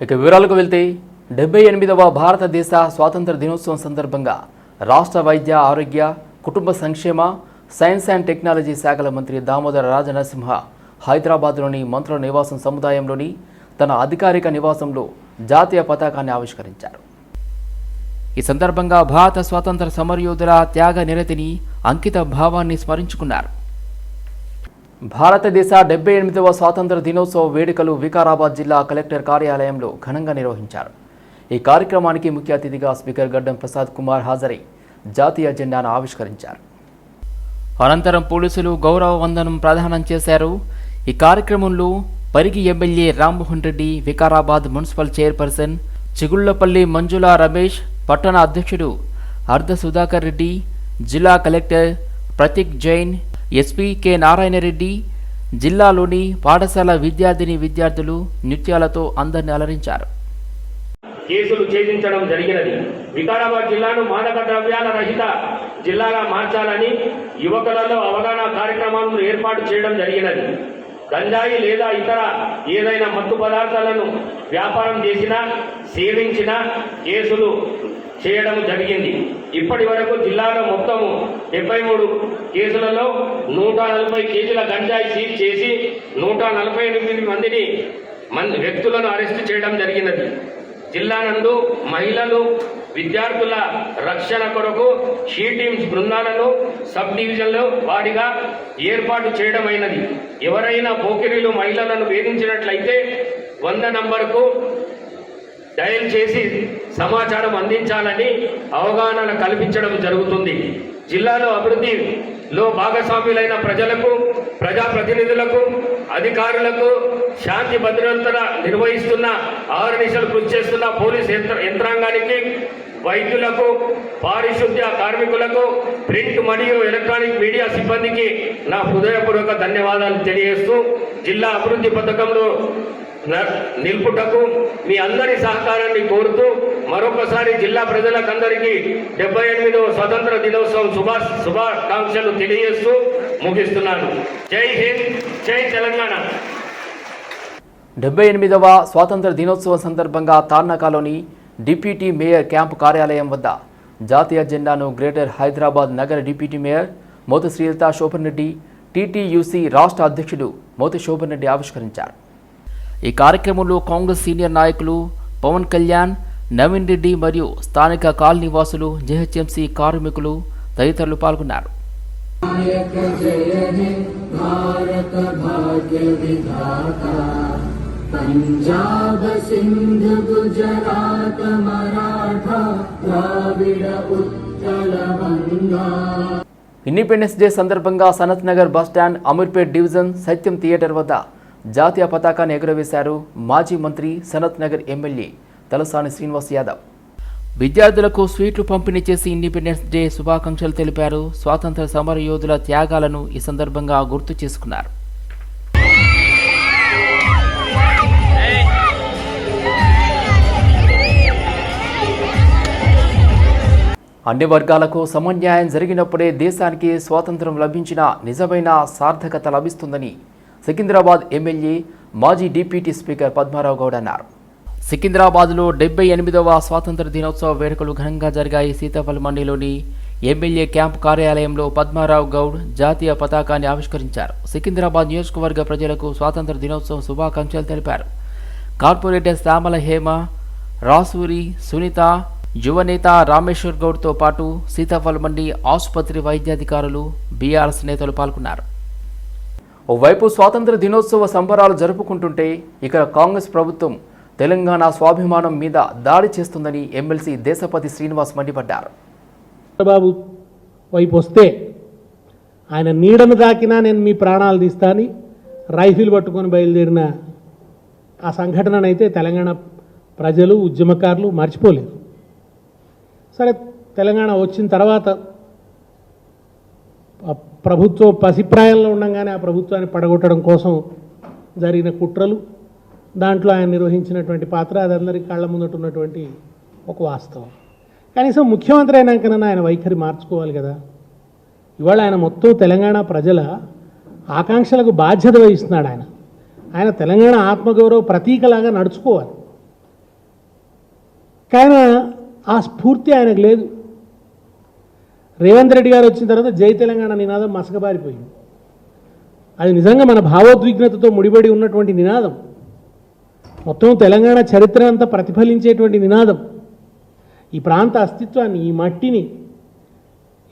ఇక వివరాలకు వెళ్తే డెబ్బై ఎనిమిదవ భారతదేశ స్వాతంత్ర దినోత్సవం సందర్భంగా రాష్ట్ర వైద్య ఆరోగ్య కుటుంబ సంక్షేమ సైన్స్ అండ్ టెక్నాలజీ శాఖల మంత్రి దామోదర రాజనరసింహ హైదరాబాద్లోని మంత్రుల నివాసం సముదాయంలోని తన అధికారిక నివాసంలో జాతీయ పతాకాన్ని ఆవిష్కరించారు. ఈ సందర్భంగా భారత స్వాతంత్ర సమరయోధుల త్యాగ నిరతిని అంకిత భావాన్ని స్మరించుకున్నారు. భారతదేశ డెబ్బై ఎనిమిదవ స్వాతంత్ర దినోత్సవ వేడుకలు వికారాబాద్ జిల్లా కలెక్టర్ కార్యాలయంలో ఘనంగా నిర్వహించారు. ఈ కార్యక్రమానికి ముఖ్య అతిథిగా స్పీకర్ గడ్డం ప్రసాద్ కుమార్ హాజరై జాతీయ జెండాను ఆవిష్కరించారు. అనంతరం పోలీసులు గౌరవ వందనం ప్రదానం చేశారు. ఈ కార్యక్రమంలో Parigi MLA Rammohan Reddy Vikarabad municipal chairperson Chigullapalli Manjula Ramesh పట్టణ అధ్యక్షుడు అర్ధ సుధాకర్ రెడ్డి జిల్లా collector Prateek Jain SP K Narayana Reddy జిల్లాలోని పాఠశాల విద్యార్థిని విద్యార్థులు నృత్యాలతో అందరిని అలరించారు. కేసులు ఛేదించడం జరిగినది. వికారాబాద్ జిల్లాను మాదక ద్రవ్యాల రహిత జిల్లాగా మార్చాలని యువకులలో అవగాహన కార్యక్రమాలను ఏర్పాటు చేయడం జరిగినది. గంజాయి లేదా ఇతర ఏదైనా మత్తు పదార్థాలను వ్యాపారం చేసినా సేవించినా కేసులు చేయడం జరిగింది. ఇప్పటి వరకు జిల్లాలో మొత్తం డెబ్బై మూడు కేసులలో నూట నలభై కేజీల గంజాయి సీజ్ చేసి నూట నలభై ఎనిమిది మందిని మంది వ్యక్తులను అరెస్టు చేయడం జరిగినది. జిల్లా నందు మహిళలు విద్యార్థుల రక్షణ కొరకు షీ టీమ్స్ బృందాలను సబ్ డివిజన్లో వారిగా ఏర్పాటు చేయడమైనది. ఎవరైనా పోకిరీలు మహిళలను వేధించినట్లయితే వంద నంబరుకు డయల్ చేసి సమాచారం అందించాలని అవగాహన కల్పించడం జరుగుతుంది. జిల్లాలో అభివృద్ధిలో భాగస్వాములైన ప్రజలకు ప్రజాప్రతినిధులకు అధికారులకు శాంతి భద్రతల నిర్వహిస్తున్న ఆర్నిషలు కృషి చేస్తున్న పోలీస్ యంత్ర యంత్రాంగానికి వైద్యులకు పారిశుద్ధ్య కార్మికులకు ప్రింట్ మరియు ఎలక్ట్రానిక్ మీడియా సిబ్బందికి నా హృదయపూర్వక ధన్యవాదాలు తెలియజేస్తూ జిల్లా అభివృద్ధి పథకంలో నిలుపుటకు మీ అందరి సహకారాన్ని కోరుతూ మరొకసారి జిల్లా ప్రజలకందరికీ డెబ్బై ఎనిమిదవ స్వతంత్ర దినోత్సవం శుభా శుభాకాంక్షలు తెలియజేస్తూ ముగిస్తున్నాను. జై హింద్ జై తెలంగాణ. డెబ్బై ఎనిమిదవ స్వాతంత్ర దినోత్సవం సందర్భంగా తార్నాకాలోని డిప్యూటీ మేయర్ క్యాంపు కార్యాలయం వద్ద జాతీయ జెండాను గ్రేటర్ హైదరాబాద్ నగర deputy mayor Motha Srilatha Shobhan Reddy TTUC రాష్ట్ర అధ్యక్షుడు మోత శోభన్ రెడ్డి ఆవిష్కరించారు. ఈ కార్యక్రమంలో కాంగ్రెస్ సీనియర్ నాయకులు పవన్ కళ్యాణ్ నవీన్ రెడ్డి మరియు స్థానిక కాలనీవాసులు జెహెచ్ఎంసీ కార్మికులు తదితరులు పాల్గొన్నారు. పంజాబ్ సింధ్ గుజరాత్ ఇండిపెండెన్స్ డే సందర్భంగా Sanath Nagar bus stand Ameerpet division Sathyam theatre వద్ద జాతీయ పతాకాన్ని ఎగురవేశారు మాజీ మంత్రి సనత్ నగర్ ఎమ్మెల్యే తలసాని శ్రీనివాస్ యాదవ్. విద్యార్థులకు స్వీట్లు పంపిణీ చేసి ఇండిపెండెన్స్ డే శుభాకాంక్షలు తెలిపారు. స్వాతంత్ర సమర యోధుల త్యాగాలను ఈ సందర్భంగా గుర్తు చేసుకున్నారు. అన్ని వర్గాలకు సమన్యాయం జరిగినప్పుడే దేశానికి స్వాతంత్రం లభించిన నిజమైన సార్థకత లభిస్తుందని సికింద్రాబాద్ ఎమ్మెల్యే మాజీ డిప్యూటీ స్పీకర్ పద్మారావు గౌడ్ అన్నారు. సికింద్రాబాద్లో డెబ్బై ఎనిమిదవ స్వాతంత్ర దినోత్సవ వేడుకలు ఘనంగా జరిగాయి. సీతాఫల మండిలోని ఎమ్మెల్యే క్యాంప్ కార్యాలయంలో పద్మారావు గౌడ్ జాతీయ పతాకాన్ని ఆవిష్కరించారు. సికింద్రాబాద్ నియోజకవర్గ ప్రజలకు స్వాతంత్ర దినోత్సవం శుభాకాంక్షలు తెలిపారు. కార్పొరేటర్ శ్యామల హేమ రాసూరి సునీత యువనేత రామేశ్వర్ గౌడ్తో పాటు సీతాఫల్ మండి ఆసుపత్రి వైద్యాధికారులు బీఆర్ఎస్ నేతలు పాల్గొన్నారు. ఓవైపు స్వాతంత్ర దినోత్సవ సంబరాలు జరుపుకుంటుంటే ఇక్కడ కాంగ్రెస్ ప్రభుత్వం తెలంగాణ స్వాభిమానం మీద దాడి చేస్తుందని ఎమ్మెల్సీ దేశపతి శ్రీనివాస్ మండిపడ్డారు. చంద్రబాబు వైపు వస్తే ఆయన నీడను దాకినా నేను మీ ప్రాణాలు తీస్తాని రైఫిల్ పట్టుకొని బయలుదేరిన ఆ సంఘటననైతే తెలంగాణ ప్రజలు ఉద్యమకారులు మర్చిపోలేదు. సరే తెలంగాణ వచ్చిన తర్వాత ప్రభుత్వం పసిప్రాయంలో ఉండగానే ఆ ప్రభుత్వాన్ని పడగొట్టడం కోసం జరిగిన కుట్రలు దాంట్లో ఆయన నిర్వహించినటువంటి పాత్ర అది అందరి కళ్ళ ముందటున్నటువంటి ఒక వాస్తవం. కనీసం ముఖ్యమంత్రి అయినాకనన్నా ఆయన వైఖరి మార్చుకోవాలి కదా. ఇవాళ ఆయన మొత్తం తెలంగాణ ప్రజల ఆకాంక్షలకు బాధ్యత వహిస్తున్నాడు ఆయన. ఆయన తెలంగాణ ఆత్మగౌరవ ప్రతీకలాగా నడుచుకోవాలి. కానీ ఆ స్ఫూర్తి ఆయనకు లేదు. రేవంత్ రెడ్డి గారు వచ్చిన తర్వాత జై తెలంగాణ నినాదం మసకబారిపోయింది. అది నిజంగా మన భావోద్విగ్నతతో ముడిపడి ఉన్నటువంటి నినాదం. మొత్తం తెలంగాణ చరిత్ర అంతా ప్రతిఫలించేటువంటి నినాదం. ఈ ప్రాంత అస్తిత్వాన్ని ఈ మట్టిని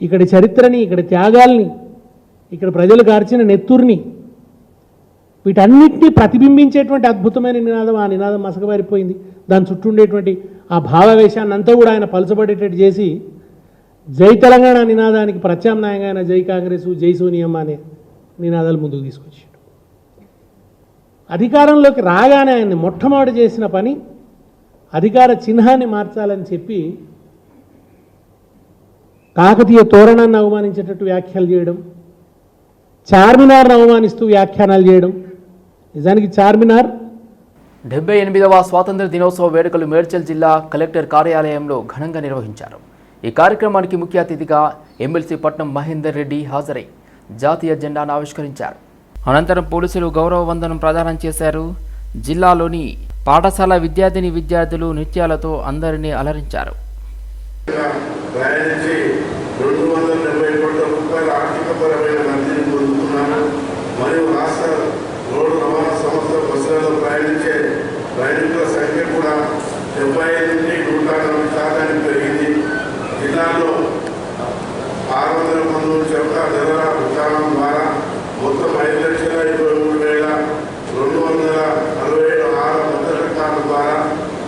ఇక్కడి చరిత్రని ఇక్కడి త్యాగాల్ని ఇక్కడ ప్రజలు గార్చిన నెత్తుర్ని వీటన్నిటినీ ప్రతిబింబించేటువంటి అద్భుతమైన నినాదం ఆ నినాదం మసకబారిపోయింది. దాని చుట్టూ ఉండేటువంటి ఆ భావావేశాన్ని అంతా కూడా ఆయన పలుచబడేటట్టు చేసి జై తెలంగాణ నినాదానికి ప్రత్యామ్నాయంగా ఆయన జై కాంగ్రెస్ జై సోనియమ్మ అనే నినాదాలు ముందుకు తీసుకొచ్చాడు. అధికారంలోకి రాగానే ఆయన్ని మొట్టమొదటి చేసిన పని అధికార చిహ్నాన్ని మార్చాలని చెప్పి కాకతీయ తోరణాన్ని అవమానించేటట్టు వ్యాఖ్యలు చేయడం చార్మినార్ను అవమానిస్తూ వ్యాఖ్యానాలు చేయడం. నిజానికి చార్మినార్ డెబ్బై ఎనిమిదవ స్వాతంత్ర దినోత్సవ వేడుకలు మేడ్చల్ జిల్లా కలెక్టర్ కార్యాలయంలో ఘనంగా నిర్వహించారు. ఈ కార్యక్రమానికి ముఖ్య అతిథిగా ఎమ్మెల్సీ పట్నం మహేందర్ రెడ్డి హాజరై జాతీయ జెండాను ఆవిష్కరించారు. అనంతరం పోలీసులు గౌరవ వందనం ప్రదానం చేశారు. జిల్లాలోని పాఠశాల విద్యార్థిని విద్యార్థులు నృత్యాలతో అందరినీ అలరించారు. ప్రయాణించే ప్రయాణికుల సంఖ్య కూడా డెబ్బై ఐదు నుండి నూట నలభై శాతానికి పెరిగింది జిల్లాలో ఆరు మూడు పంతొమ్మిది ద్వారా మొత్తం ఐదు లక్షల ఇరవై మూడు వేల రెండు వందల అరవై ఏడు ఆరు పథకాల ద్వారా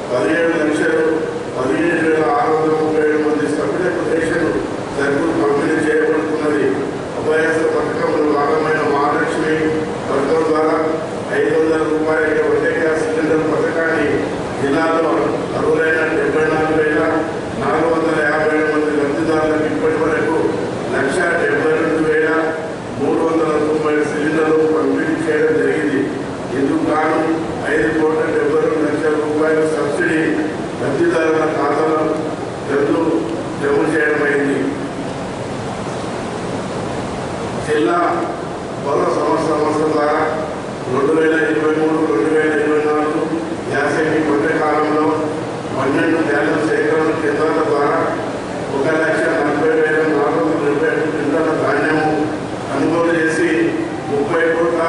పదిహేడు లక్షలు పదిహేడు వేల ఆరు వందల ముప్పై ఏడు మంది సభ్యులకు రేషన్ సరుకులు పంపిణీ చేయబడుతున్నది అభయాస పథకంలో భాగమైన మహాలక్ష్మి పథకం ద్వారా ఐదు వందల రూపాయల వంట గ్యాస్ సిలిండర్ పథకాన్ని జిల్లాలో అర్హులైన డెబ్బై నాలుగు వేల నాలుగు వందల యాభై ఏడు మంది లబ్ధిదారులకు ఇప్పటి వరకు లక్ష డెబ్బై రెండు వేల మూడు వందల తొంభై సిలిండర్లు పంపిణీ చేయడం జరిగింది ఇందుకు గాను ఐదు కోట్ల డెబ్బై రెండు లక్షల రూపాయల సబ్సిడీ లబ్ధిదారుల ఖాతాలో జల్లు జమ చేయడమైంది జిల్లా పౌర సంవత్సర సంవత్సరం ద్వారా రెండు వేల ఇరవై మూడు రెండు వేల ఇరవై నాలుగు యాసంగి పంట కాలంలో పన్నెండు ధాన్యం సేకరణ కేంద్రాల ద్వారా ఒక లక్ష నలభై వేల నాలుగు వందల డెబ్బై ఐదు క్వింటాల ధాన్యము కొనుగోలు చేసి ముప్పై కోట్ల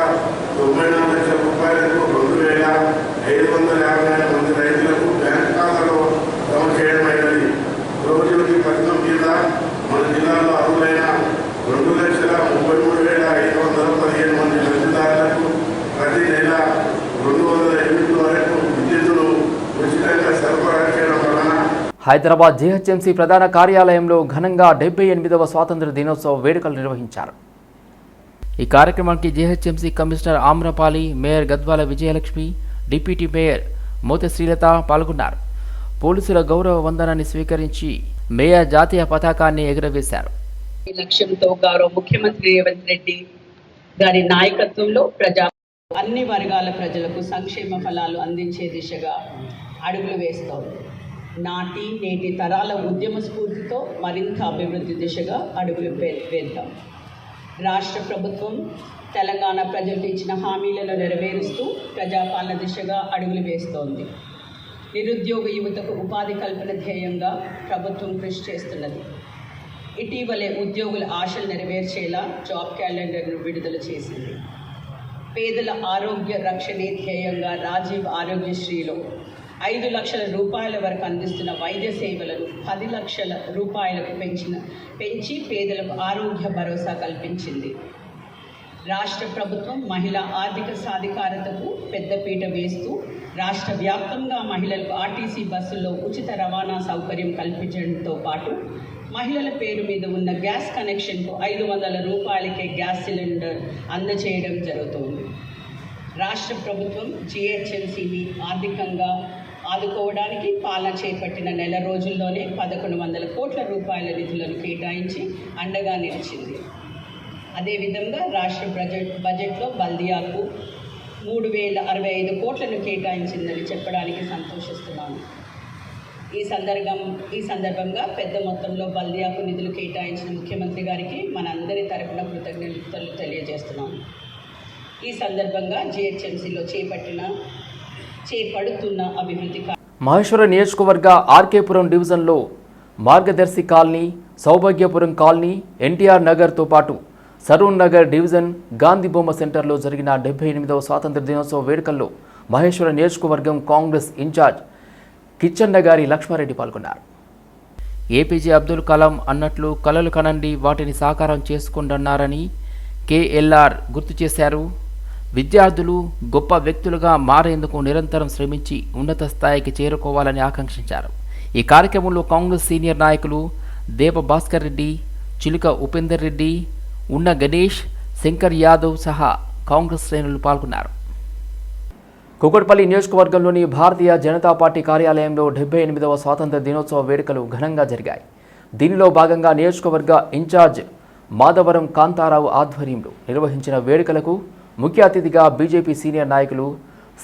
తొంభై నాలుగు లక్షల రూపాయలకు రెండు వేల ఐదు వందల యాభై నాలుగు మంది రైతులకు బ్యాంక్ ఖాతాలో జమ చేయడమైనది రోజులకి పథకం కింద మన జిల్లాలో అర్హులైన రెండు లక్షల ముప్పై మూడు వేల ఐదు వందల పదిహేను మంది లబ్ధిదారులకు ప్రతి నెల రెండు వందల ఎనిమిది వరకు విద్యుత్తును ఉచితంగా సరఫరా చేయడం వలన హైదరాబాద్ జీహెచ్ఎంసీ ప్రధాన కార్యాలయంలో ఘనంగా డెబ్బై ఎనిమిదవ స్వాతంత్ర దినోత్సవ వేడుకలు నిర్వహించారు. ఈ కార్యక్రమానికి GHMC commissioner Amrapali mayor Gadwal Vijayalakshmi deputy mayor Motha Srilatha పాల్గొన్నారు. పోలీసుల గౌరవ వందనాన్ని స్వీకరించి మేయర్ జాతీయ పతాకాన్ని ఎగురవేశారు. ఈ లక్ష్యంతో గౌరవ ముఖ్యమంత్రి రేవంత్ రెడ్డి గారి నాయకత్వంలో ప్రజా అన్ని వర్గాల ప్రజలకు సంక్షేమ ఫలాలు అందించే దిశగా అడుగులు వేస్తోంది. నాటి నేటి తరాల ఉద్యమ స్ఫూర్తితో మరింత అభివృద్ధి దిశగా అడుగులు వేద్దాం రాష్ట్ర ప్రభుత్వం తెలంగాణ ప్రజలకు ఇచ్చిన హామీలను నెరవేరుస్తూ ప్రజాపాలన దిశగా అడుగులు వేస్తోంది. నిరుద్యోగ యువతకు ఉపాధి కల్పన ధ్యేయంగా ప్రభుత్వం కృషి చేస్తున్నది. ఇటీవలే ఉద్యోగుల ఆశలు నెరవేర్చేలా జాబ్ క్యాలెండర్ను విడుదల చేసింది. పేదల ఆరోగ్య రక్షణే ధ్యేయంగా రాజీవ్ ఆరోగ్యశ్రీలో ఐదు లక్షల రూపాయల వరకు అందిస్తున్న వైద్య సేవలను పది లక్షల రూపాయలకు పెంచిన పెంచి పేదలకు ఆరోగ్య భరోసా కల్పించింది. రాష్ట్ర ప్రభుత్వం మహిళా ఆర్థిక సాధికారతకు పెద్దపీట వేస్తూ రాష్ట్ర వ్యాప్తంగా మహిళలకు ఆర్టీసీ బస్సుల్లో ఉచిత రవాణా సౌకర్యం కల్పించడంతో పాటు మహిళల పేరు మీద ఉన్న గ్యాస్ కనెక్షన్కు ఐదు వందల రూపాయలకే గ్యాస్ సిలిండర్ అందచేయడం జరుగుతోంది. రాష్ట్ర ప్రభుత్వం జిహెచ్ఎంసీని ఆర్థికంగా ఆదుకోవడానికి పాలన చేపట్టిన నెల రోజుల్లోనే పదకొండు వందల కోట్ల రూపాయల నిధులను కేటాయించి అండగా నిలిచింది. అదేవిధంగా రాష్ట్ర బడ్జెట్ బడ్జెట్లో బల్దియాకు మూడు వేల అరవై ఐదు కోట్లను కేటాయించిందని చెప్పడానికి సంతోషిస్తున్నాను. ఈ సందర్భం ఈ సందర్భంగా పెద్ద మొత్తంలో బల్దియాకు నిధులు కేటాయించిన ముఖ్యమంత్రి గారికి మనందరి తరపున కృతజ్ఞతలు తెలియజేస్తున్నాను. ఈ సందర్భంగా జిహెచ్ఎంసీలో చేపట్టిన చేపడుతున్న అభివృద్ధి మహేశ్వర నియోజకవర్గ ఆర్కేపురం డివిజన్లో మార్గదర్శి కాలనీ సౌభాగ్యపురం కాలనీ ఎన్టీఆర్ నగర్తో పాటు సరూన్ నగర్ డివిజన్ గాంధీ బొమ్మ సెంటర్లో జరిగిన డెబ్బై ఎనిమిదవ స్వాతంత్ర దినోత్సవ వేడుకల్లో మహేశ్వర నియోజకవర్గం కాంగ్రెస్ ఇన్ఛార్జ్ కిచ్చన్న గారి లక్ష్మారెడ్డి పాల్గొన్నారు. ఏపీజే అబ్దుల్ కలాం అన్నట్లు కలలు కనండి వాటిని సాకారం చేసుకుంటున్నారని కేఎల్ఆర్ గుర్తు చేశారు. విద్యార్థులు గొప్ప వ్యక్తులుగా మారేందుకు నిరంతరం శ్రమించి ఉన్నత స్థాయికి చేరుకోవాలని ఆకాంక్షించారు. ఈ కార్యక్రమంలో కాంగ్రెస్ సీనియర్ నాయకులు దేవ భాస్కర్ రెడ్డి చిలుక ఉపేందర్ రెడ్డి ఉన్న గణేష్ శంకర్ యాదవ్ సహా కాంగ్రెస్ శ్రేణులు పాల్గొన్నారు. కుకట్పల్లి నియోజకవర్గంలోని భారతీయ జనతా పార్టీ కార్యాలయంలో డెబ్బై ఎనిమిదవ స్వాతంత్ర దినోత్సవ వేడుకలు ఘనంగా జరిగాయి. దీనిలో భాగంగా నియోజకవర్గ ఇన్ఛార్జ్ మాధవరం కాంతారావు ఆధ్వర్యంలో నిర్వహించిన వేడుకలకు ముఖ్య అతిథిగా బీజేపీ సీనియర్ నాయకులు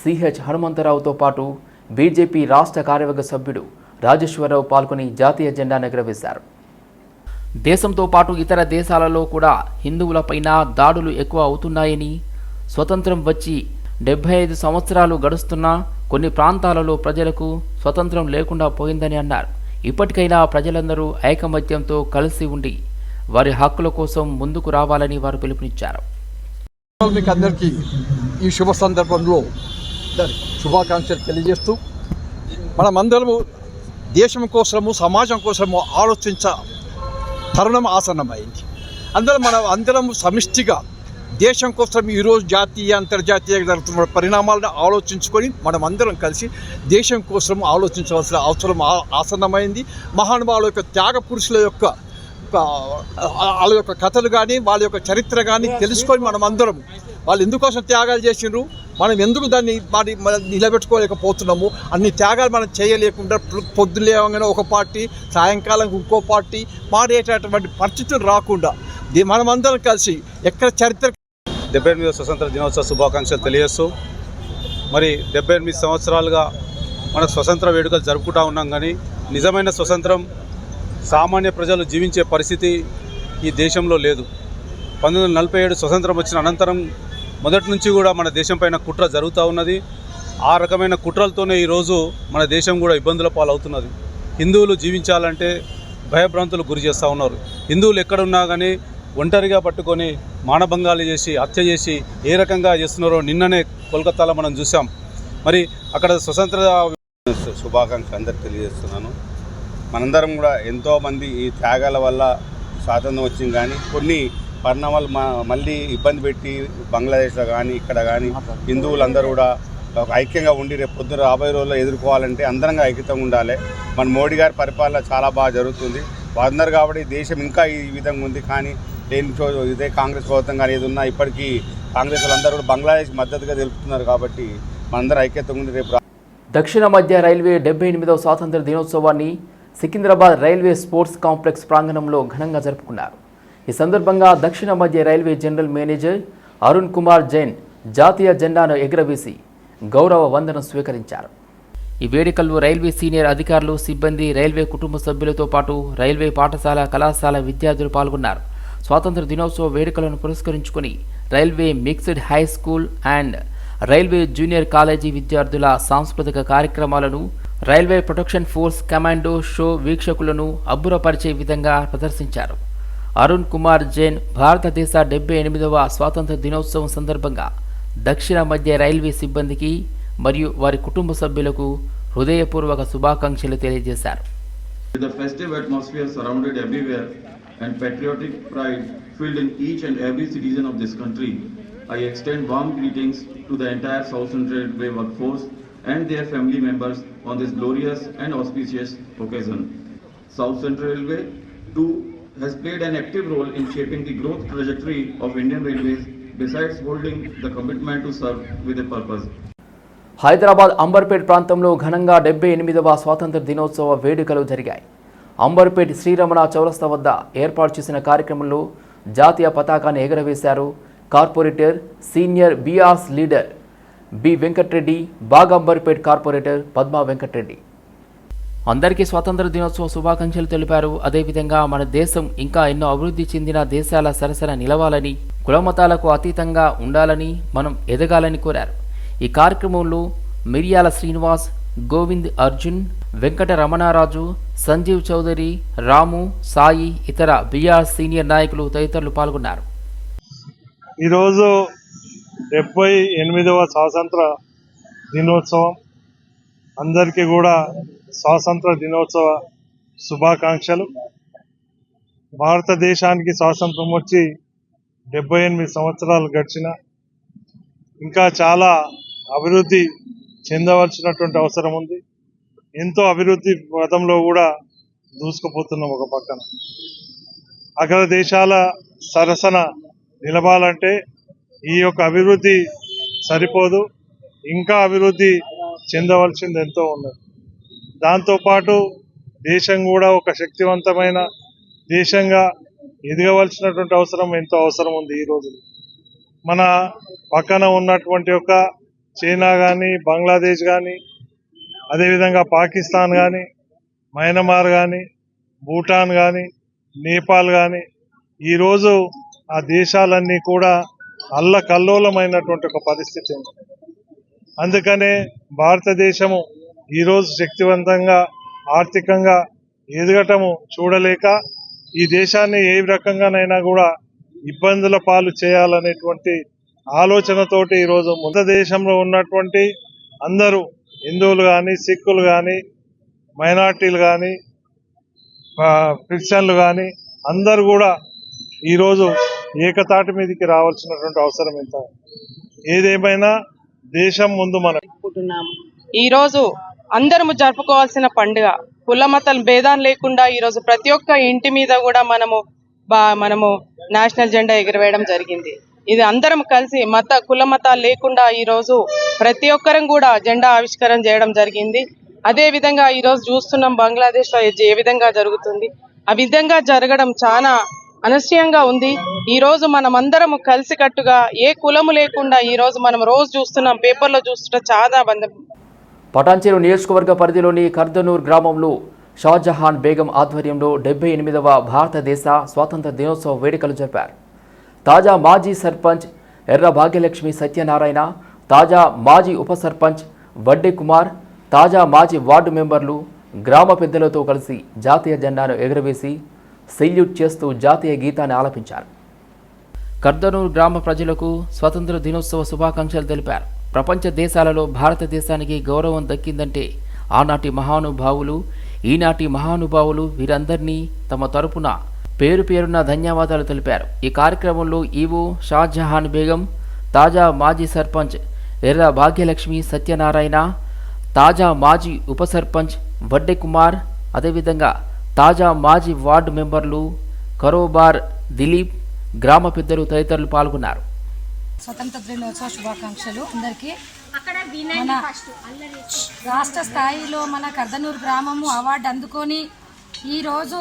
సిహెచ్ హనుమంతరావుతో పాటు బీజేపీ రాష్ట్ర కార్యవర్గ సభ్యుడు రాజేశ్వరరావు పాల్గొని జాతీయ జెండాను ఎగురవేశారు దేశంతో పాటు ఇతర దేశాలలో కూడా హిందువులపైన దాడులు ఎక్కువ అవుతున్నాయని స్వతంత్రం వచ్చి డెబ్బై ఐదు సంవత్సరాలు గడుస్తున్నా కొన్ని ప్రాంతాలలో ప్రజలకు స్వతంత్రం లేకుండా పోయిందని అన్నారు. ఇప్పటికైనా ప్రజలందరూ ఐకమత్యంతో కలిసి ఉండి వారి హక్కుల కోసం ముందుకు రావాలని వారు పిలుపునిచ్చారు. మీకు అందరికీ ఈ శుభ సందర్భంలో శుభాకాంక్షలు తెలియజేస్తూ మనమందరము దేశం కోసము సమాజం కోసము ఆలోచించ తరుణం ఆసన్నమైంది అందరం మనం అందరం సమిష్టిగా దేశం కోసం ఈరోజు జాతీయ అంతర్జాతీయ జరుగుతున్న పరిణామాలను ఆలోచించుకొని మనం అందరం కలిసి దేశం కోసం ఆలోచించవలసిన అవసరం ఆసన్నమైంది మహానుభావుల యొక్క త్యాగ పురుషుల యొక్క వాళ్ళ యొక్క కథలు కానీ వాళ్ళ యొక్క చరిత్ర కానీ తెలుసుకొని మనం అందరం వాళ్ళు ఎందుకోసం త్యాగాలు చేసిండ్రు? మనం ఎందుకు దాన్ని మరి మనం నిలబెట్టుకోలేకపోతున్నాము? అన్ని త్యాగాలు మనం చేయలేకుండా పొద్దున లేవగానే ఒక పార్టీ సాయంకాలం ఇంకో పార్టీ మారేటటువంటి పరిస్థితులు రాకుండా దీ- మనమందరం కలిసి ఎక్కడ చరిత్ర డెబ్బై ఎనిమిదవ స్వతంత్ర దినోత్సవ శుభాకాంక్షలు తెలియజేస్తూ మరి డెబ్బై ఎనిమిది సంవత్సరాలుగా మనకు స్వతంత్ర వేడుకలు జరుపుకుంటా ఉన్నాం కానీ నిజమైన స్వతంత్రం సామాన్య ప్రజలు జీవించే పరిస్థితి ఈ దేశంలో లేదు. పంతొమ్మిది వందల నలభై ఏడు స్వతంత్రం వచ్చిన అనంతరం మొదటి నుంచి కూడా మన దేశం పైన కుట్ర జరుగుతూ ఉన్నది. ఆ రకమైన కుట్రలతోనే ఈరోజు మన దేశం కూడా ఇబ్బందుల పాలవుతున్నది. హిందువులు జీవించాలంటే భయభ్రాంతులు గురి చేస్తూ ఉన్నారు. హిందువులు ఎక్కడున్నా కానీ ఒంటరిగా పట్టుకొని మానభంగాలు చేసి హత్య చేసి ఏ రకంగా చేస్తున్నారో నిన్ననే కోల్కతాలో మనం చూసాం మరి అక్కడ స్వతంత్ర శుభాకాంక్షలు అందరికి తెలియజేస్తున్నాను. మనందరం కూడా ఎంతోమంది ఈ త్యాగాల వల్ల స్వాతంత్రం వచ్చింది కానీ కొన్ని పరిణామాలు మా మళ్ళీ ఇబ్బంది పెట్టి బంగ్లాదేశ్లో కానీ ఇక్కడ కానీ హిందువులందరూ కూడా ఒక ఐక్యంగా ఉండి రేపు పొద్దున రాబోయే రోజుల్లో ఎదుర్కోవాలంటే అందరంగా ఐక్యతంగా ఉండాలి. మన మోడీ గారి పరిపాలన చాలా బాగా జరుగుతుంది. అందరు కాబట్టి దేశం ఇంకా ఈ విధంగా ఉంది కానీ లేని చో ఇదే కాంగ్రెస్ ప్రభుత్వం కానీ ఏది ఉన్నా ఇప్పటికీ కాంగ్రెస్ వాళ్ళందరూ కూడా బంగ్లాదేశ్ మద్దతుగా తెలుపుతున్నారు కాబట్టి మనందరూ ఐక్యతంగా ఉండి రేపు దక్షిణ మధ్య రైల్వే డెబ్బై ఎనిమిదవ స్వాతంత్ర దినోత్సవాన్ని సికింద్రాబాద్ రైల్వే స్పోర్ట్స్ కాంప్లెక్స్ ప్రాంగణంలో ఘనంగా జరుపుకున్నారు. ఈ సందర్భంగా దక్షిణ మధ్య railway general manager Arun Kumar Jain జాతీయ జెండాను ఎగురవేసి గౌరవ వందనం స్వీకరించారు. ఈ వేడుకల్లో రైల్వే సీనియర్ అధికారులు సిబ్బంది రైల్వే కుటుంబ సభ్యులతో పాటు రైల్వే పాఠశాల కళాశాల విద్యార్థులు పాల్గొన్నారు. స్వాతంత్ర దినోత్సవ వేడుకలను పురస్కరించుకొని railway mixed high school and railway junior college విద్యార్థుల సాంస్కృతిక కార్యక్రమాలను railway protection force commando show వీక్షకులను అబ్బురపరిచే విధంగా ప్రదర్శించారు. అరుణ్ కుమార్ జైన్ భారతదేశ డెబ్బై ఎనిమిదవ స్వాతంత్ర దినోత్సవం సందర్భంగా దక్షిణ మధ్య రైల్వే సిబ్బందికి మరియు వారి కుటుంబ సభ్యులకు హృదయపూర్వక శుభాకాంక్షలు తెలియజేశారు. I extend warm greetings to the entire Southern Railway workforce and their family members on this glorious and auspicious occasion. South Central Railway too has played an active role in shaping the growth trajectory of Indian Railways besides holding the commitment to serve with a purpose. Hyderabad Amberpet ప్రాంతంలో ఘనంగా డెబ్బై ఎనిమిదవ స్వాతంత్ర దినోత్సవ వేడుకలు జరిగాయి అంబర్పేట్ శ్రీరమణ చౌరస్తా వద్ద ఏర్పాటు చేసిన కార్యక్రమంలో జాతీయ పతాకాన్ని ఎగరవేశారు corporator senior BRS leader B Venkatreddy Bagamberpet corporator Padma Venkatreddy. అందరికీ స్వాతంత్ర దినోత్సవ శుభాకాంక్షలు తెలిపారు. అదేవిధంగా మన దేశం ఇంకా ఎన్నో అభివృద్ధి చెందిన దేశాల సరసన నిలవాలని కులమతాలకు అతీతంగా ఉండాలని మనం ఎదగాలని కోరారు. ఈ కార్యక్రమంలో మిరియాల శ్రీనివాస్ గోవింద్ అర్జున్ వెంకట రమణారాజు సంజీవ్ చౌదరి రాము సాయి ఇతర బీఆర్ సీనియర్ నాయకులు తదితరులు పాల్గొన్నారు. ఈరోజు డెబ్బై ఎనిమిదవ స్వాతంత్ర దినోత్సవం. అందరికీ కూడా స్వాతంత్ర దినోత్సవ శుభాకాంక్షలు. భారతదేశానికి స్వాతంత్రం వచ్చి డెబ్బై ఎనిమిది సంవత్సరాలు గడిచిన ఇంకా చాలా అభివృద్ధి చెందవలసినటువంటి అవసరం ఉంది. ఎంతో అభివృద్ధి పథంలో కూడా దూసుకుపోతున్నాం ఒక పక్కన. అగ్ర దేశాల సరసన నిలవాలంటే ఈ యొక్క అభివృద్ధి సరిపోదు. ఇంకా అభివృద్ధి చెందవలసింది ఎంతో ఉన్నది. దాంతోపాటు దేశం కూడా ఒక శక్తివంతమైన దేశంగా ఎదగవలసినటువంటి అవసరం ఎంతో అవసరం ఉంది ఈ రోజు. మన పక్కన ఉన్నటువంటి ఒక చైనా కానీ బంగ్లాదేశ్ కానీ అదేవిధంగా పాకిస్తాన్ కానీ మయన్మార్ కానీ భూటాన్ కానీ నేపాల్ కానీ ఈరోజు ఆ దేశాలన్నీ కూడా అల్లకల్లోలమైనటువంటి ఒక పరిస్థితి ఉంది. అందుకనే భారతదేశము ఈరోజు శక్తివంతంగా ఆర్థికంగా ఎదగటము చూడలేక ఈ దేశాన్ని ఏ రకంగానైనా కూడా ఇబ్బందుల పాలు చేయాలనేటువంటి ఆలోచనతోటి ఈరోజు ముంద దేశంలో ఉన్నటువంటి అందరూ హిందువులు కానీ సిక్కులు కానీ మైనార్టీలు కానీ క్రిస్టియన్లు కానీ అందరూ కూడా ఈరోజు ఏకతాటి మీదకి రావాల్సినటువంటి అవసరం ఎంత? ఏదేమైనా దేశం ముందు మనం ఈ రోజు అందరము జరుపుకోవాల్సిన పండుగ. కుల మతం భేదాలు లేకుండా ఈ రోజు ప్రతి ఒక్క ఇంటి మీద కూడా మనము బా మనము నేషనల్ జెండా ఎగురవేయడం జరిగింది. ఇది అందరం కలిసి మత కుల మతాలు లేకుండా ఈ రోజు ప్రతి ఒక్కరం కూడా జెండా ఆవిష్కరణ చేయడం జరిగింది. అదే విధంగా ఈ రోజు చూస్తున్నాం బంగ్లాదేశ్లో ఏ విధంగా జరుగుతుంది. ఆ విధంగా జరగడం చాలా అనస్యంగా ఉంది. ఈ రోజు మనమందరం కలిసికట్టుగా ఏ కులము లేకుండా ఈ రోజు మనం రోజు చూస్తున్నాం. పేపర్లో చూస్తుంటే చాలా మంది పటాన్చేరు నియోజకవర్గ పరిధిలోని కర్దనూర్ గ్రామంలో షాజహాన్ బేగం ఆధ్వర్యంలో డెబ్బై ఎనిమిదవ భారతదేశ స్వాతంత్ర దినోత్సవ వేడుకలు జరిపారు. తాజా మాజీ సర్పంచ్ ఎర్ర భాగ్యలక్ష్మి సత్యనారాయణ తాజా మాజీ ఉప సర్పంచ్ వడ్డే కుమార్ తాజా మాజీ వార్డు మెంబర్లు గ్రామ పెద్దలతో కలిసి జాతీయ జెండాను ఎగురవేసి సెల్యూట్ చేస్తూ జాతీయ గీతాన్ని ఆలపించారు. కర్దనూరు గ్రామ ప్రజలకు స్వతంత్ర దినోత్సవ శుభాకాంక్షలు తెలిపారు. ప్రపంచ దేశాలలో భారతదేశానికి గౌరవం దక్కిందంటే ఆనాటి మహానుభావులు ఈనాటి మహానుభావులు వీరందరినీ తమ తరపున పేరు పేరున ధన్యవాదాలు తెలిపారు. ఈ కార్యక్రమంలో ఈవో షాజహాన్ బేగం తాజా మాజీ సర్పంచ్ ఎర్ర భాగ్యలక్ష్మి సత్యనారాయణ తాజా మాజీ ఉప సర్పంచ్ వడ్డే కుమార్ అదేవిధంగా తాజా మాజీ వార్డు మెంబర్లు కరోబార్ దిలీప్ గ్రామ పెద్దలు తదితరులు పాల్గొన్నారు. స్వతంత్ర దినోత్సవ శుభాకాంక్షలు అందరికీ. మన రాష్ట్ర స్థాయిలో మన కర్దనూరు గ్రామము అవార్డు అందుకొని ఈరోజు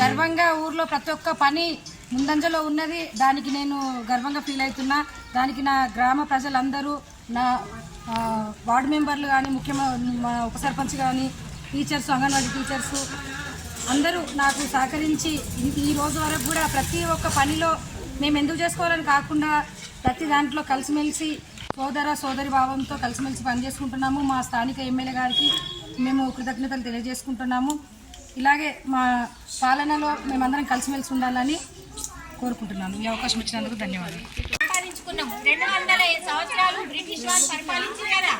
గర్వంగా ఊర్లో ప్రతి ఒక్క పని ముందంజలో ఉన్నది. దానికి నేను గర్వంగా ఫీల్ అవుతున్నా. దానికి నా గ్రామ ప్రజలందరూ నా వార్డు మెంబర్లు కానీ ముఖ్యమైన మా ఉప సర్పంచ్ కానీ టీచర్స్ అంగన్వాడీ టీచర్స్ అందరూ నాకు సహకరించి ఈ- రోజు వరకు కూడా ప్రతి ఒక్క పనిలో మేము ఎందుకు చేసుకోవాలని కాకుండా ప్రతి దాంట్లో కలిసిమెలిసి సోదర సోదరి భావంతో కలిసిమెలిసి పనిచేసుకుంటున్నాము. మా స్థానిక ఎమ్మెల్యే గారికి మేము కృతజ్ఞతలు తెలియజేసుకుంటున్నాము. ఇలాగే మా పాలనలో మేమందరం కలిసిమెలిసి ఉండాలని కోరుకుంటున్నాను. ఈ అవకాశం ఇచ్చినందుకు ధన్యవాదాలు. సంపాదించుకున్నాము రెండు వందల సంవత్సరాలు బ్రిటిష్ వాళ్ళు పరిపాలించారు కదా?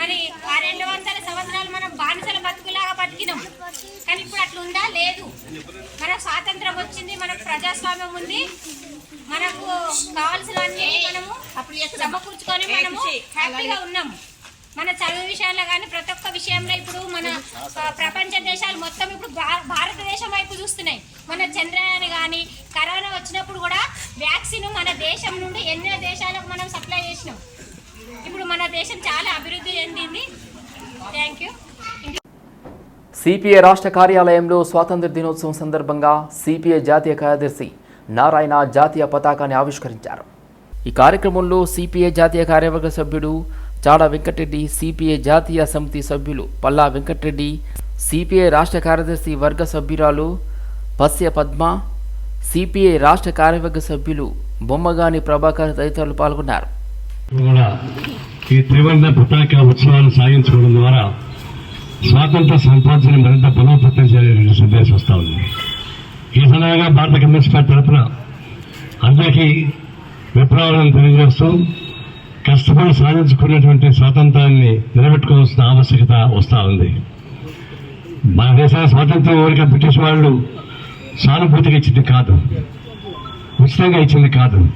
మరి ఆ రెండు వందల సంవత్సరాలు మనం బానిసల బతుకులాగా బతికినాం. కానీ ఇప్పుడు అట్లా ఉందా? లేదు. మనకు స్వాతంత్రం వచ్చింది మనకు ప్రజాస్వామ్యం ఉంది. మనకు కావాల్సినవన్నీ మనము సమకూర్చుకొని మనము హ్యాపీగా ఉన్నాము మన చదువు విషయాల్లో కానీ ప్రతి ఒక్క విషయంలో ఇప్పుడు మన ప్రపంచ దేశాలు మొత్తం ఇప్పుడు భారతదేశం వైపు చూస్తున్నాయి. మన చంద్రయాన్ కానీ కరోనా వచ్చినప్పుడు కూడా వ్యాక్సిన్ మన దేశం నుండి ఎన్నో దేశాలకు మనం సప్లై చేసినాం. ఇప్పుడు మన దేశం చాలా అభివృద్ధి చెందింది. థ్యాంక్ యూ సిపిఐ రాష్ట్ర కార్యాలయంలో స్వాతంత్ర దినోత్సవం సందర్భంగా సిపిఐ జాతీయ కార్యదర్శి నారాయణ జాతీయ పతాకాన్ని ఆవిష్కరించారు. ఈ కార్యక్రమంలో సిపిఐ జాతీయ కార్యవర్గ సభ్యుడు చాడ వెంకటరెడ్డి సిపిఐ జాతీయ సమితి సభ్యులు పల్లా వెంకటరెడ్డి సిపిఐ రాష్ట్ర కార్యదర్శి వర్గ సభ్యురాలు పస్య పద్మ సిపిఐ రాష్ట్ర కార్యవర్గ సభ్యులు బొమ్మగాని ప్రభాకర్ తదితరులు పాల్గొన్నారు. కూడా ఈ త్రివర్ణ పతాక ఉత్సవాలు సాగించుకోవడం ద్వారా స్వాతంత్ర సంపాదన మరింత బలోపేతం చేయాలని సందేశం వస్తూ ఉంది. ఈ సందర్భంగా భారత కమ్యూనిస్ట్ పార్టీ తరఫున అందరికీ విప్లవాలను తెలియజేస్తూ కష్టపడి సాధించుకున్నటువంటి స్వాతంత్రాన్ని నిలబెట్టుకోవాల్సిన ఆవశ్యకత వస్తూ ఉంది. మన దేశానికి స్వాతంత్రం ఎవరిక బ్రిటిష్ వాళ్ళు సానుభూతిగా ఇచ్చింది కాదు. ఉచితంగా ఇచ్చింది కాదు.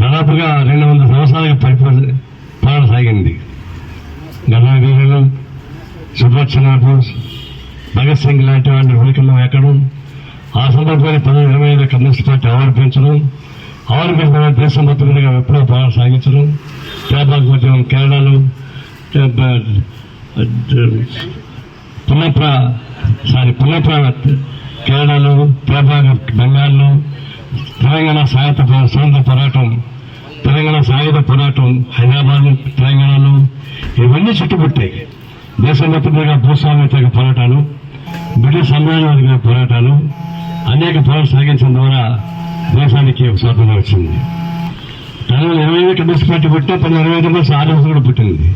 దాదాపుగా రెండు వందల సంవత్సరాలుగా పరిపాలన పాలన సాగింది. గణవీరులు సుభాష్ చంద్రబోస్ భగత్ సింగ్ లాంటి వాడిని వేదికల్లో ఎక్కడం ఆ సందర్భంగా పంతొమ్మిది ఇరవై ఐదు కమ్యూనిస్ట్ పార్టీ అవార్డు పెంచడం అవార్డు పెంచిన దేశం మొత్తం మీద విప్లవ పాలన సాగించడం త్యాబాగ్ ఉద్యమం కేరళలో పున్నప్ర సారీ పున్నప్ర కేరళలో త్యాబాగ్ బెంగాల్లో తెలంగాణ సాయుధ స్వాతంత్ర పోరాటం తెలంగాణ సాయుధ పోరాటం హైదరాబాద్ తెలంగాణలో ఇవన్నీ చుట్టుముట్టాయి. దేశం మొత్తం భూస్వామ్య వ్యతిరేక పోరాటాలు బ్రిటిష్ సామ్రాజ్యవాదిగా పోరాటాలు అనేక పోరాటాలు సాగించడం ద్వారా దేశానికి ఒక స్వాతంత్రం వచ్చింది. పంతొమ్మిది ఇరవై ఐదు కమ్యూనిస్ట్ పార్టీ పుట్టిన తన ఇరవై ఐదు మంది ఆర్ఎస్ కూడా పుట్టింది.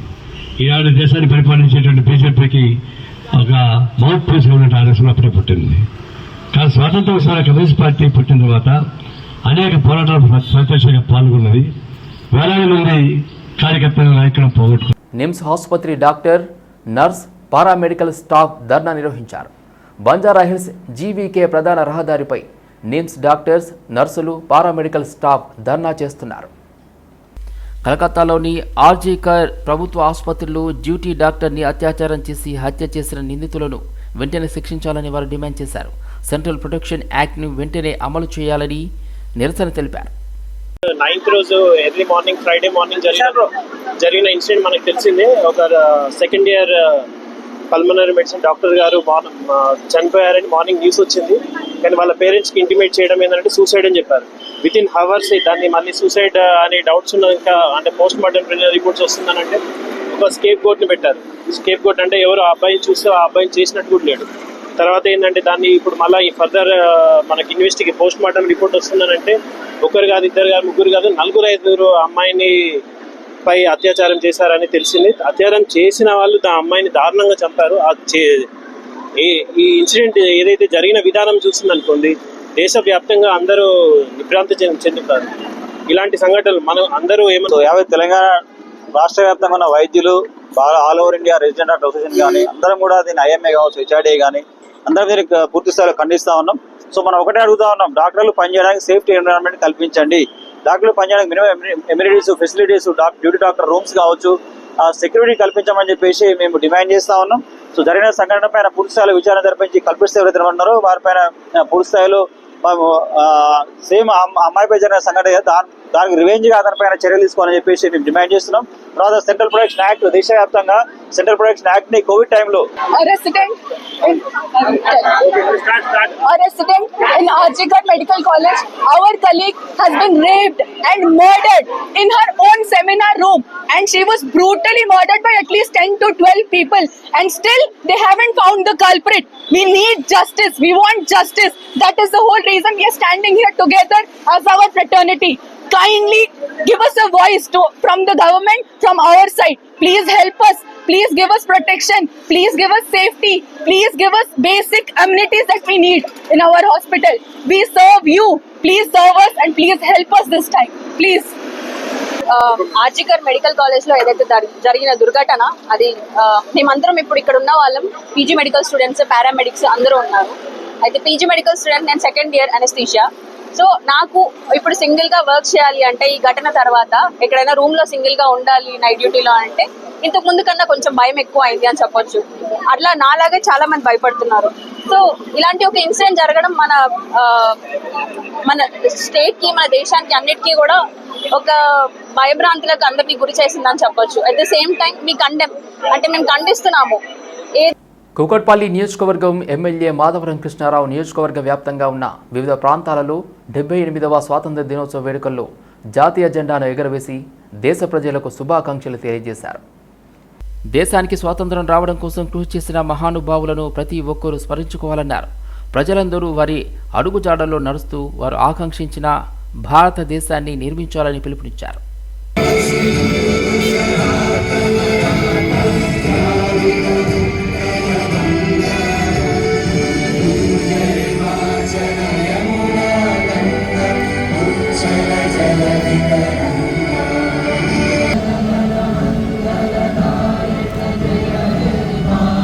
ఈనాడు దేశాన్ని పరిపాలించేటువంటి బీజేపీకి ఒక మౌత్ పీస్ ఉన్నట్టు ఆర్ఎస్ అప్పుడే పుట్టింది. కానీ స్వాతంత్ర ఉత్సవాల కమ్యూనిస్ట్ పార్టీ పుట్టిన తర్వాత అనేక పోరాటాలు ప్రత్యక్షంగా పాల్గొన్నది. వేలాది మంది కార్యకర్తల నాయకులను పోగొట్టుకున్నారు. నిమ్స్ ఆసుపత్రి డాక్టర్ నర్స్ పారామెడికల్ స్టాఫ్ ధర్నా నిర్వహించారు. బంజారా హిల్స్ జీవీకే ప్రధాన రహదారిపై నిమ్స్ డాక్టర్స్ నర్సులు పారామెడికల్ స్టాఫ్ ధర్నా చేస్తున్నారు. కలకత్తాలోని ఆర్జీకర్ ప్రభుత్వ ఆసుపత్రిలో డ్యూటీ డాక్టర్ని అత్యాచారం చేసి హత్య చేసిన నిందితులను వెంటనే శిక్షించాలని వారు డిమాండ్ చేశారు. సెంట్రల్ ప్రొటెక్షన్ యాక్ట్ను వెంటనే అమలు చేయాలని నిరసన తెలిపారు. నైన్త్ రోజు ఎర్లీ మార్నింగ్ ఫ్రైడే మార్నింగ్ జరిగిన జరిగిన ఇన్సిడెంట్ మనకు తెలిసిందే. ఒక second year pulmonary medicine doctor గారు మార్నింగ్ చనిపోయారని మార్నింగ్ న్యూస్ వచ్చింది. కానీ వాళ్ళ పేరెంట్స్కి ఇంటిమేట్ చేయడం ఏంటంటే సూసైడ్ అని చెప్పారు. విత్ ఇన్ హవర్స్ దాన్ని మళ్ళీ సూసైడ్ అనే డౌట్స్ ఉన్న ఇంకా అంటే పోస్ట్ మార్టం రిపోర్ట్స్ వస్తుందనంటే ఒక స్కేప్ గోట్ని పెట్టారు. స్కేప్ గోట్ అంటే ఎవరు ఆ అబ్బాయిని చూస్తే ఆ అబ్బాయిని చేసినట్టు కూడా లేడు. తర్వాత ఏంటంటే దాన్ని ఇప్పుడు మళ్ళీ ఈ ఫర్దర్ మనకి ఇన్వెస్టిగే పోస్ట్ మార్టం రిపోర్ట్ వస్తుందనంటే ఒకరు కాదు ఇద్దరు కాదు ముగ్గురు కాదు నలుగురు ఐదుగురు అమ్మాయిని పై అత్యాచారం చేశారని తెలిసింది. అత్యాచారం చేసిన వాళ్ళు ఆ అమ్మాయిని దారుణంగా చంపారు. చే- ఈ- ఈ ఇన్సిడెంట్ ఏదైతే జరిగిన విధానం చూసిందనుకోండి దేశవ్యాప్తంగా అందరూ విభ్రాంతి చెందుతారు. ఇలాంటి సంఘటనలు మనం అందరూ ఏమో యాభై తెలంగాణ రాష్ట్ర వ్యాప్తంగా ఉన్న వైద్యులు బాగా all over India resident association కానీ అందరం కూడా దీన్ని ఐఎంఏ కావచ్చు హెచ్ఆర్డీ కానీ అందరం దీన్ని పూర్తి స్థాయిలో ఖండిస్తా ఉన్నాం. సో మనం ఒకటే అడుగుతా ఉన్నాం డాక్టర్లు పనిచేయడానికి సేఫ్టీ ఎన్విరాన్మెంట్ కల్పించండి. డాక్టర్లు పనిచేయడానికి minimum amenities facilities duty doctor rooms కావచ్చు సెక్యూరిటీ కల్పించమని చెప్పేసి మేము డిమాండ్ చేస్తా ఉన్నాం. సో జరిగిన సంఘటన పైన పూర్తి స్థాయిలో విచారణ జరిపించి కల్పిస్తే ఎవరైతే ఉన్నారో వారిపైన పూర్తి స్థాయిలో మేము సేమ్ అమ్మాయిపై జరిగిన సంఘటన దాని దానికి రివెంజ్గా అతని పైన చర్యలు తీసుకోవాలని చెప్పేసి మేము డిమాండ్ చేస్తున్నాం తర్వాత సెంట్రల్ ప్రొడక్షన్ యాక్ట్ దేశవ్యాప్తంగా సెంట్రల్ ప్రొడక్షన్ యాక్ట్ని కోవిడ్ టైంలో a resident in a Medical College, our colleague has been raped and murdered in her own seminar room and she was brutally murdered by at least 10 to 12 people and still they haven't found the culprit. We need justice. We want justice. That is the whole reason we are standing here together as our fraternity. Kindly give us a voice to, from the government, from our side. Please help us. Please give us protection. Please give us safety. Please give us basic amenities that we need in our hospital. We serve you. Please serve us and please help us this time. Please. RG Kar medical కాలేజ్లో ఏదైతే జరిగిన దుర్ఘటన అది మేమందరం ఇప్పుడు ఇక్కడ ఉన్న వాళ్ళం పీజీ మెడికల్ స్టూడెంట్స్ పారామెడిక్స్ అందరూ ఉన్నారు అయితే పీజీ మెడికల్ స్టూడెంట్ నేను సెకండ్ ఇయర్ అనెస్థీషియా సో నాకు ఇప్పుడు సింగిల్గా వర్క్ చేయాలి అంటే ఈ ఘటన తర్వాత ఎక్కడైనా రూమ్లో సింగిల్గా ఉండాలి నైట్ డ్యూటీలో అంటే ఇంతకు ముందు కన్నా కొంచెం భయం ఎక్కువ అయింది అని చెప్పొచ్చు. అట్లా నాలాగే చాలా మంది భయపడుతున్నారు. సో ఇలాంటి ఒక ఇన్సిడెంట్ జరగడం మన మన స్టేట్కి మన దేశానికి అన్నిటికీ కూడా ఒక భయభ్రాంతులకు అందరినీ గురి చేసిందని చెప్పొచ్చు. అట్ ద సేమ్ టైం మీ కండెమ్ అంటే మేము ఖండిస్తున్నాము. ఏ కుకట్పల్లి నియోజకవర్గం ఎమ్మెల్యే మాధవరం కృష్ణారావు నియోజకవర్గ వ్యాప్తంగా ఉన్న వివిధ ప్రాంతాలలో డెబ్బై ఎనిమిదవ స్వాతంత్ర దినోత్సవ వేడుకల్లో జాతీయ జెండాను ఎగరవేసి దేశ ప్రజలకు శుభాకాంక్షలు తెలియజేశారు. దేశానికి స్వాతంత్రం రావడం కోసం కృషి చేసిన మహానుభావులను ప్రతి ఒక్కరూ స్మరించుకోవాలన్నారు. ప్రజలందరూ వారి అడుగుజాడల్లో నడుస్తూ వారు ఆకాంక్షించిన భారతదేశాన్ని నిర్మించాలని పిలుపునిచ్చారు.